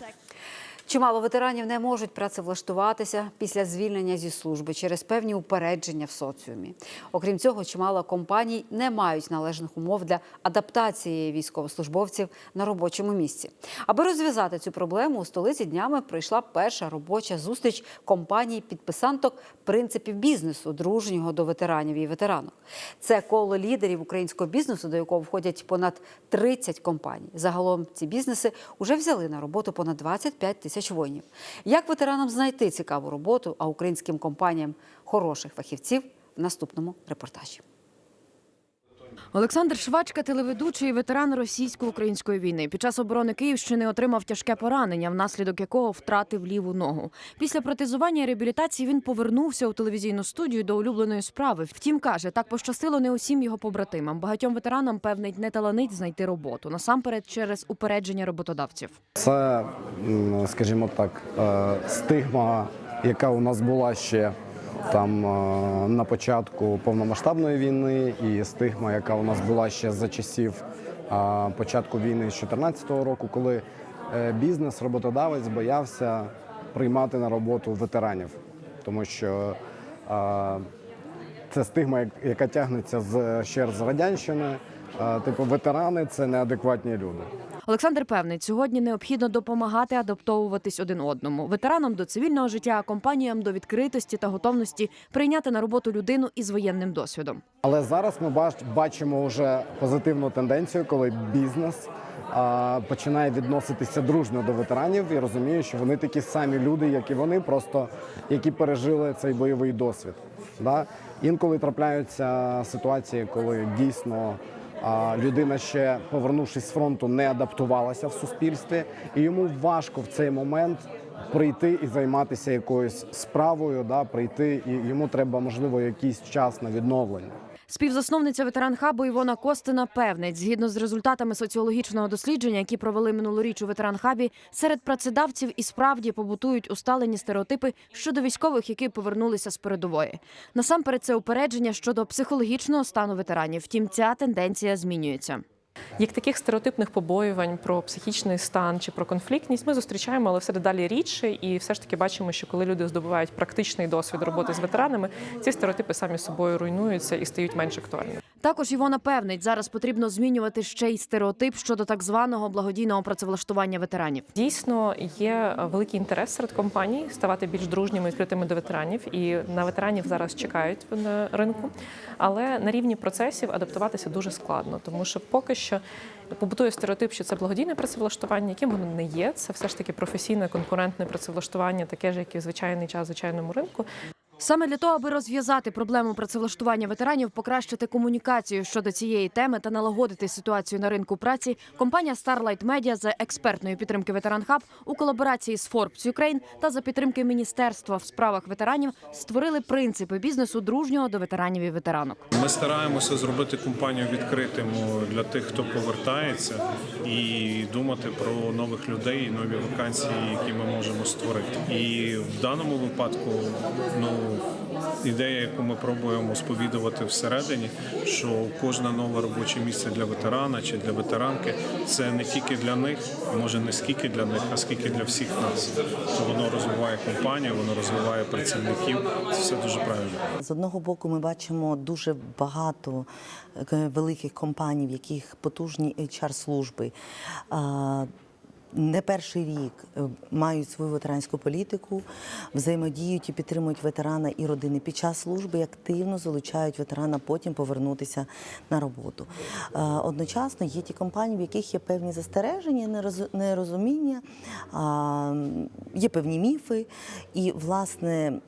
sec. Чимало ветеранів не можуть працевлаштуватися після звільнення зі служби через певні упередження в соціумі. Окрім цього, чимало компаній не мають належних умов для адаптації військовослужбовців на робочому місці. Аби розв'язати цю проблему, у столиці днями пройшла перша робоча зустріч компаній підписанток принципів бізнесу, дружнього до ветеранів і ветеранок. Це коло лідерів українського бізнесу, до якого входять понад 30 компаній. Загалом ці бізнеси вже взяли на роботу понад 25 тисяч воїнів. Як ветеранам знайти цікаву роботу, а українським компаніям хороших фахівців в наступному репортажі. Олександр Швачка, телеведучий ветеран російсько-української війни. Під час оборони Київщини отримав тяжке поранення, внаслідок якого втратив ліву ногу. Після протезування і реабілітації він повернувся у телевізійну студію до улюбленої справи. Втім, каже, так пощастило не усім його побратимам. Багатьом ветеранам певнить не таланить знайти роботу насамперед через упередження роботодавців. Це, скажімо так, е, стигма, яка у нас була ще там е, на початку повномасштабної війни, і стигма, яка у нас була ще за часів е, початку війни з 2014 року, коли е, бізнес, роботодавець боявся приймати на роботу ветеранів, тому що це стигма, яка тягнеться з ще з радянщини. Типу, ветерани це неадекватні люди. Олександр певний, сьогодні необхідно допомагати адаптовуватись один одному. Ветеранам до цивільного життя, а компаніям до відкритості та готовності прийняти на роботу людину із воєнним досвідом. Але зараз ми бач- бачимо вже позитивну тенденцію, коли бізнес починає відноситися дружньо до ветеранів і розуміє, що вони такі самі люди, як і вони, просто які пережили цей бойовий досвід. Да? Інколи трапляються ситуації, коли дійсно людина ще повернувшись з фронту, не адаптувалася в суспільстві, і йому важко в цей момент прийти і займатися якоюсь справою, да, прийти, і йому треба можливо якийсь час на відновлення. Співзасновниця ветеран хабу Івона Костина певнить, згідно з результатами соціологічного дослідження, які провели минулоріч у ветеран хабі, серед працедавців і справді побутують усталені стереотипи щодо військових, які повернулися з передової. Насамперед, це упередження щодо психологічного стану ветеранів. Втім, ця тенденція змінюється. Як таких стереотипних побоювань про психічний стан чи про конфліктність ми зустрічаємо, але все дедалі рідше, і все ж таки бачимо, що коли люди здобувають практичний досвід роботи з ветеранами, ці стереотипи самі собою руйнуються і стають менш актуальними. Також Івона певнить, зараз потрібно змінювати ще й стереотип щодо так званого благодійного працевлаштування ветеранів. Дійсно, є великий інтерес серед компаній ставати більш дружніми і відкритими до ветеранів, і на ветеранів зараз чекають на ринку. Але на рівні процесів адаптуватися дуже складно, тому що поки що побутує стереотип, що це благодійне працевлаштування, яким воно не є. Це все ж таки професійне конкурентне працевлаштування, таке ж, як і в звичайний час звичайному ринку. Саме для того, аби розв'язати проблему працевлаштування ветеранів, покращити комунікацію щодо цієї теми та налагодити ситуацію на ринку праці, компанія Starlight Media за експертної підтримки Ветеран Хаб у колаборації з Forbes Ukraine та за підтримки міністерства в справах ветеранів створили принципи бізнесу дружнього до ветеранів і ветеранок. Ми стараємося зробити компанію відкритим для тих, хто повертається, і думати про нових людей нові вакансії, які ми можемо створити. І в даному випадку, ну ідея, яку ми пробуємо сповідувати всередині, що кожне нове робоче місце для ветерана чи для ветеранки це не тільки для них, може не скільки для них, а скільки для всіх нас. Що воно розвиває компанію, воно розвиває працівників. Це все дуже правильно. З одного боку, ми бачимо дуже багато е, великих компаній, в яких потужні HR-служби. а, Не перший рік е, мають свою ветеранську політику, взаємодіють і підтримують ветерана і родини під час служби, і активно залучають ветерана потім повернутися на роботу. Е, Одночасно є ті компанії, в яких є певні застереження, нероз- нерозуміння, є певні міфи. І, власне,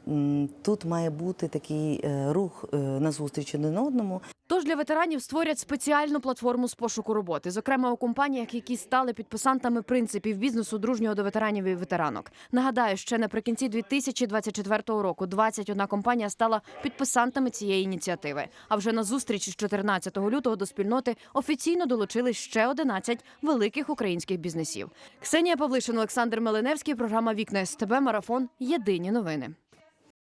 тут має бути такий е, рух назустріч один одному. Тож для ветеранів створять спеціальну платформу з пошуку роботи, зокрема у компаніях, які стали підписантами принципів бізнесу дружнього до ветеранів і ветеранок. Нагадаю, ще наприкінці 2024 року 21 компанія стала підписантами цієї ініціативи. А вже на зустрічі з 14 лютого до спільноти офіційно долучили ще 11 великих українських бізнесів. Ксенія Павлишин, Олександр Меленевський. Програма Вікна СТБ. Марафон. Єдині новини.